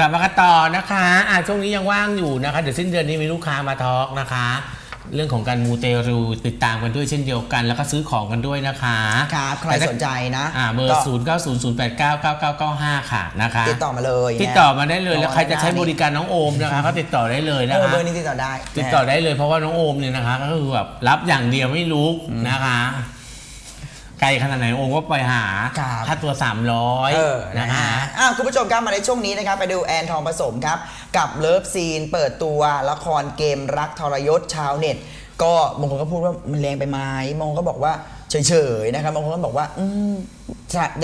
กลับมากันต่อนะคะอะช่วงนี้ยังว่างอยู่นะคะ เดี๋ยวสิ้นเดือนนี้มีลูกค้ามาทอล์กนะคะ เรื่องของการมูเตรูติดตามกันด้วยเช่นเดียวกัน แล้วก็ซื้อของกันด้วยนะคะครับใครแต่ถ้าสนใจนะอ่าเบอก็ร์ 0 9 0 0 8 9 9 9 9 5 ค่ะนะคะติดต่อมาเลยติดนะต่อมาได้เลยแล้วน้องใครจะใช้ได้บริการน้องโอมนะคะก็ติดต่อได้เลยเอนะอคะเบอร์นี้ติดต่อได้ ติดต่อได้เลยเพราะว่าน้องโอมเนี่ยนะคะ ก็คือแบบรับอย่างเดียวไม่รู้นะคะ ไกลขนาดไหนโอมก็ไปหาครับ ค่าตัว300เออนะนะคะฮะอะคุณผู้ชมครับมาในช่วงนี้นะครับไปดูแอนทองผสมครับ กับเลิฟซีนเปิดตัวละครเกมรักทรยศชาวเน็ต ก็บางคนก็พูดว่ามันแรงไปไหมบางคนก็บอกว่า เฉยๆนะครับบางคนก็บอกว่าอืม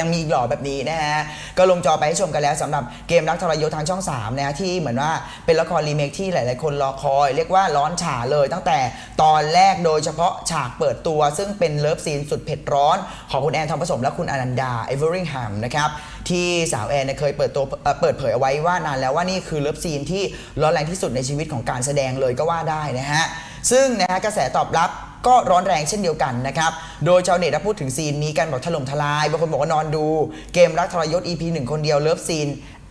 ยังมีหล่อแบบนี้นะฮะก็ลงจอไปให้ชมกันแล้วสำหรับเกมรักทรยศทางช่อง3นะฮะที่เหมือนว่าเป็นละครรีเมคที่หลาย ๆ คนรอคอย เรียกว่าร้อนฉาเลยตั้งแต่ตอนแรกโดยเฉพาะฉากเปิดตัว ซึ่งเป็นเลิฟซีนสุดเผ็ดร้อน ของคุณแอนทองผสมและคุณอนันดาเอเวอริงแฮมนะครับที่สาวแอนเคยเปิดตัวเปิดเผยเอาไว้ว่านานแล้วว่านี่คือเลิฟซีนที่ร้อนแรงที่สุดในชีวิตของการแสดงเลยก็ว่าได้นะฮะซึ่งนะฮะกระแสตอบรับ ก็ร้อนแรงเช่นเดียวกันนะครับ โดยชาวเน็ตได้พูดถึงซีนนี้กันบอกถล่มทลาย บางคนบอกว่านอนดู เกมรักทรยศ EP หนึ่งคนเดียวเลิฟซีน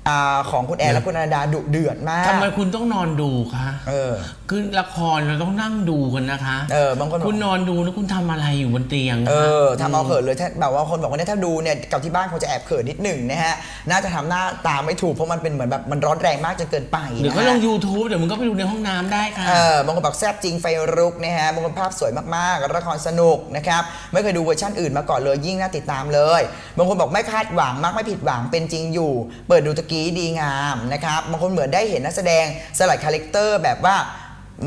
อ่าของคุณแอนและคุณอนันดาดุเดือดมากทำไมคุณต้องนอนดูคะเออ คือละครเราต้องนั่งดูกันนะคะ เออบางคนบอก คุณนอนดูแล้วคุณทำอะไรอยู่บนเตียงคะ เออทำเอาเขินเลยถ้าแบบว่าคนบอกว่าเนี่ยถ้าดูเนี่ยกับที่บ้านคงจะแอบเขินนิดหนึ่งนะฮะน่าจะทำหน้าตามไม่ถูกเพราะมันเป็นเหมือนแบบมันร้อนแรงมากจนเกินไปเดี๋ยวนะก็ฮะลง YouTube เดี๋ยวมึงก็ไปดูในห้องน้ำได้ค่ะ เออบางคนบอกแซ่บจริงไฟรุกนะฮะบางคนภาพสวยมากๆละครสนุกนะครับไม่เคยดูเวอร์ชันอื่นมาก่อนเลยยิ่งน่าติดตามเลย บางคนบอกไม่คาดหวังมักไม่ผิดหวังเป็นจริงอยู่ เปิดดูตะกี้ดีงามนะครับบางคนเหมือนได้เห็นนักแสดงสลัดคาแรคเตอร์แบบว่า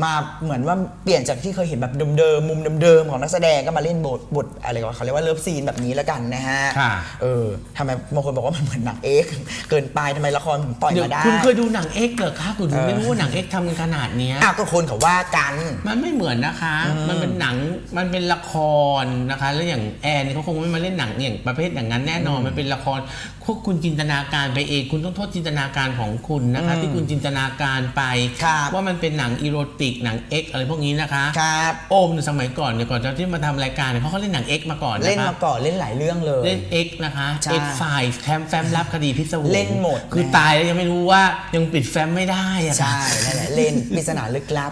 มาเหมือนว่าเปลี่ยนจากที่เคยเห็นแบบเดิมๆมุมเดิมๆของนักแสดงก็มาเล่นบทบทอะไรก็เขาเรียกว่าเลิฟซีนแบบนี้แล้วกันนะฮะค่ะ เออทำไมบางคนบอกว่ามันเหมือนหนังเอ็กซ์เกินไปทำไมละครถึงปล่อยเดี๋ยวมาได้คุณเคยดูหนังเอ็กซ์เหรอคะคุณถึงไม่รู้ว่าหนังเอ็กซ์ทำกันขนาดเนี้ยอ้าวก็คนเขาว่ากัน มันไม่เหมือนนะคะ มันเป็นหนัง มันเป็นละครนะคะ แล้วอย่างแอนเขาคงไม่มาเล่นหนังอย่างประเภทอย่างนั้นแน่นอน มันเป็นละครพวกคุณจินตนาการไปเอง คุณต้องโทษจินตนาการของคุณนะคะ ที่คุณจินตนาการไป ครับ ว่ามันเป็นหนังอีโรติกหนังเอ็กอะไรพวกนี้นะคะครับโอมในสมัยก่อนเนี่ยก่อนจะที่มาทำรายการเนี่ยเขาก็เล่นหนังเอ็กมาก่อนนะคะเล่นมาก่อนเล่นหลายเรื่องเลย เล่น X นะคะใช่ X ไฟล์แคมแฟมรับคดีพิศวงเล่นหมดคือนะ ตายแล้วยังไม่รู้ว่ายังปิดแฟมไม่ได้อะค่ะใช่นั่นแหละเล่นปริศนาลึกลับ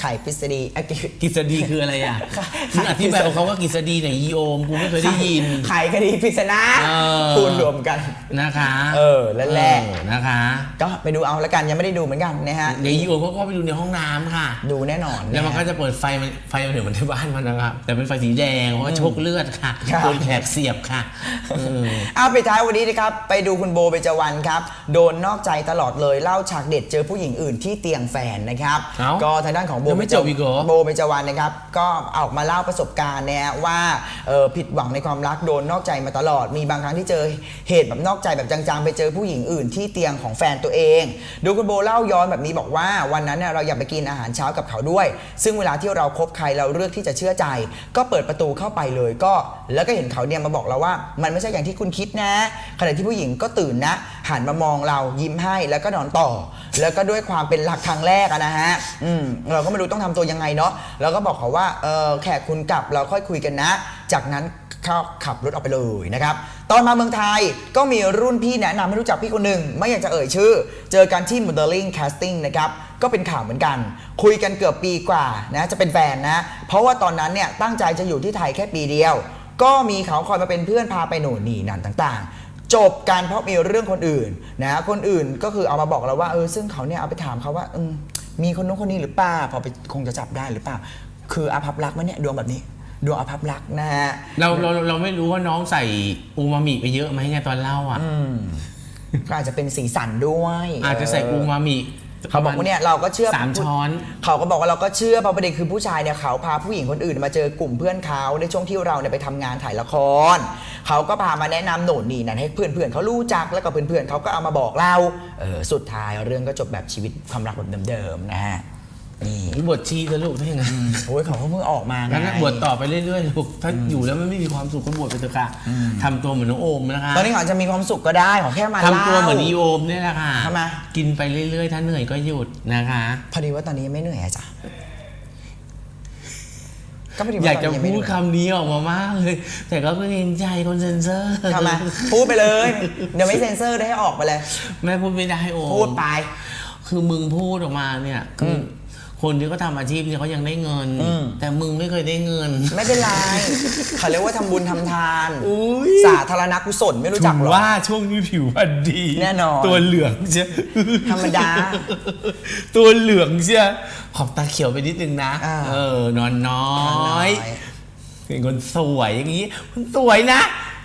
ไขปริศนีอะกิ กฤษฎีคืออะไรอะค่ะ มึงอธิบายของเขาว่ากฤษฎีเนี่ยอีโอมกูไม่เคยได้ยิน ไขคดีปริศนาเออพูดรวมกัน นะคะเออแล้วแหละ เออนะคะก็ไปดูเอาแล้วกันยังไม่ได้ดูเหมือนกันนะฮะ เดี๋ยวอีโอมเขาก็ไปดูในห้องน้ำค่ะดูแน่นอนแล้วมันก็ฮจะเปิดไฟมันไฟมันถึงเหมือนที่บ้านมันนะครับ แต่เป็นไฟสีแดงเพราะว่าโชคเลือดค่ะครับโดนแขกเสียบค่ะเออเอาปิดท้ายวันนี้นะครับ ไปดูคุณโบเบจวันครับ โดนนอกใจตลอดเลยเล่าฉากเด็ดเจอผู้หญิงอื่นที่เตียงแฟนนะครับเอ้าก็ทางด้านของโบยังไม่จบอีกเหรอโบเบจวันนะครับ ก็ออกมาเล่าประสบการณ์นะฮะว่าเอ่อผิดหวังในความรักโดนนอกใจมาตลอด มีบางครั้งที่เจอเหตุแบบนอกใจแบบจังๆ ไปเจอผู้หญิงอื่นที่เตียงของแฟนตัวเอง ดูคุณโบเล่าย้อนแบบนี้บอกว่าวันนั้นเนี่ยเราอยากไปกินอาหารเช้ากับเขาด้วย ซึ่งเวลาที่เราคบใครเราเลือกที่จะเชื่อใจ ก็เปิดประตูเข้าไปเลยก็ แล้วก็เห็นเขาเนี่ยมาบอกเราว่า มันไม่ใช่อย่างที่คุณคิดนะ ขณะที่ผู้หญิงก็ตื่นนะหันมามองเรายิ้มให้แล้วก็นอนต่อ แล้วก็ด้วยความเป็นหลักครั้งแรกอะนะฮะอืมเราก็ไม่รู้ต้องทำตัวยังไงเนาะแล้วก็บอกเขาว่าเออแขกคุณกลับเราค่อยคุยกันนะ จากนั้นเขาขับรถออกไปเลยนะครับ ตอนมาเมืองไทยก็มีรุ่นพี่แนะนำให้รู้จักพี่คนหนึ่งไม่อยากจะเอ่ยชื่อ เจอกันที่ Modeling Casting นะครับก็เป็นข่าวเหมือนกัน คุยกันเกือบปีกว่านะจะเป็นแฟนนะ เพราะว่าตอนนั้นเนี่ยตั้งใจจะอยู่ที่ไทยแค่ปีเดียว ก็มีเขาคอยมาเป็นเพื่อนพาไปหนูนนี่นั่นต่างๆจบกันเพราะมีเรื่องคนอื่นนะคนอื่นก็คือเอามาบอกเราว่าเออซึ่งเขาเนี่ยเอาไปถามเขาว่าอมมีคนนู้นคนนี้หรือเปล่าพอไปคงจะจับได้หรือเปล่า คืออาภัพรักไหมเนี่ยดวงแบบนี้ ดวงอาภัพรักนะฮะเราเราเราไม่รู้ว่าน้องใส่อูมามิไปเยอะไหมไงตอนเล่าอะก็อาจจะเป็นสีสันด้วยอาจจะใส่อูมามิเขาบอกว่าเนี่ยเราก็เชื่อสามช้อนเขาก็บอกว่าเราก็เชื่อเพราะประเด็นคือผู้ชายเนี่ยเขาพาผู้หญิงคนอื่นมาเจอกลุ่มเพื่อนเขาในช่วงที่เราเนี่ยไปทำงานถ่ายละคร เขาก็พามาแนะนำโน่นนี่นั่นให้เพื่อนๆเขารู้จักแล้วก็เพื่อนๆเขาก็เอามาบอกเราเออสุดท้ายเรื่องก็จบแบบชีวิตความรักแบบเดิมๆนะฮะ นี่บวชชีซะลูกถ้าอย่างนั้นโอ้ยเขาเพิ่งออกมาไงงั้นนะบวชต่อไปเรื่อยๆลูกถ้าอยู่แล้วมันไม่มีความสุขก็บวชไปเถอะค่ะทำตัวเหมือนน้องโอมนะคะตอนนี้เขาอาจจะมีความสุขก็ได้ขอแค่มาทำตัวล่าเหมือนอีโอมเนี่ยแหละค่ะทำไมกินไปเรื่อยๆ ถ้าเหนื่อยก็หยุดนะคะ พอดีว่าตอนนี้ยังไม่เหนื่อยอะจ้ะก็ไม่ได้ว่าอยากจะตอนนี้ไม่พูดดูคำนี้ออกมามากเลย แต่ก็เกรงใจคนเซนเซอร์ทำไมพูดไปเลย เดี๋ยวไม่เซ็นเซอร์ได้ให้ออกไปเลยแม่พูดไม่ได้โอ้พูดไป คือมึงพูดออกมาเนี่ยคืออ คนที่เขาทำอาชีพเนี่ยเขายังได้เงิน อืม แต่มึงไม่เคยได้เงิน ไม่เป็นไรเขาเรียกว่าทำบุญทำทาน อุ้ยสาธารณกุศลไม่รู้จักหรถึองว่าช่วงนี้ผิวพรรณดีแน่นอนตัวเหลืองเชียธรรมดาตัวเหลืองเชียขอบตาเขียวไปนิดนึงนะ อ่า เออนอนน้อยน้อยเป็นคนสวยอย่างนี้คุณสวยนะ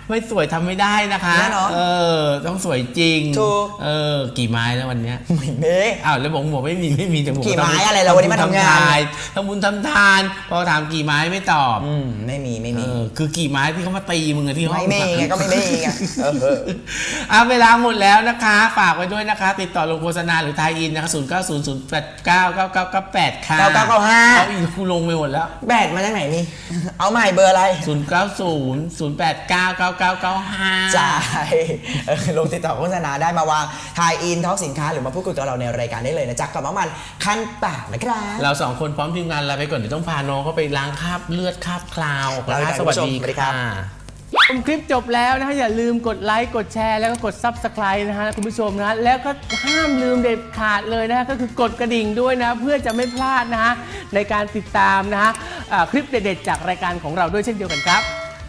ไม่สวยทำไม่ได้นะคะแน่นอน เออ ต้องสวยจริงถูกเออ กี่ไม้แล้ววันเนี้ยไม่เบ้อ้าวแล้วบอกบอกไม่มีไม่มีแต่ผมกี่ไม้ทำอะไรเราวันนี้มาทำงาน ทำบุญทำทาน พอถามกี่ไม้ไม่ตอบอืมไม่มีไม่เอมีอคือกี่ไม้ที่เขามาตีมึงอะที่ห้อไม่ง มีไงก็ไม่มีไงเออเออ อะเวลาหมดแล้วนะคะ ฝากไว้ด้วยนะคะ ติดต่อลงโฆษณาหรือทายอินนะคะ0 9 0 0 8 9 9 9 9 8ค่ะเก้าเก้าเก้าห้าเอาอีกกูลงไปหมดแล้ว แบตมาจากไหนนี่ เอาใหม่เบอร์อะไร 0 9 0 0 8 9 9 9 9 5 จ่ายเออลงติดต่อโฆษณาได้มาวางทายอินท็อกสินค้าหรือมาพูดคุยกับเราในรายการได้เลยนะจ๊ะกับน้ำมันขั้นปากนะครับ เราสองคนพร้อมทีมงานลาไปก่อนเดี๋ยวต้องพาน้องเขาไปล้างคราบเลือดคราบคลาวลาไปก่อนสวัสดีคุณผู้ชมสวัสดีครัค่ะบชมคลิปจบแล้วนะฮะอย่าลืมกดไลค์กดแชร์แล้วก็กด Subscribe นะฮะคุณผู้ชมนะฮะแล้วก็ห้ามลืมเด็ดขาดเลยนะฮะก็คือกดกระดิ่งด้วยนะ เพื่อจะไม่พลาดนะฮะในการติดตามนะฮะอ่าคลิปเด็ดๆจากรายการของเราด้วยเช่นเดียวกันครับ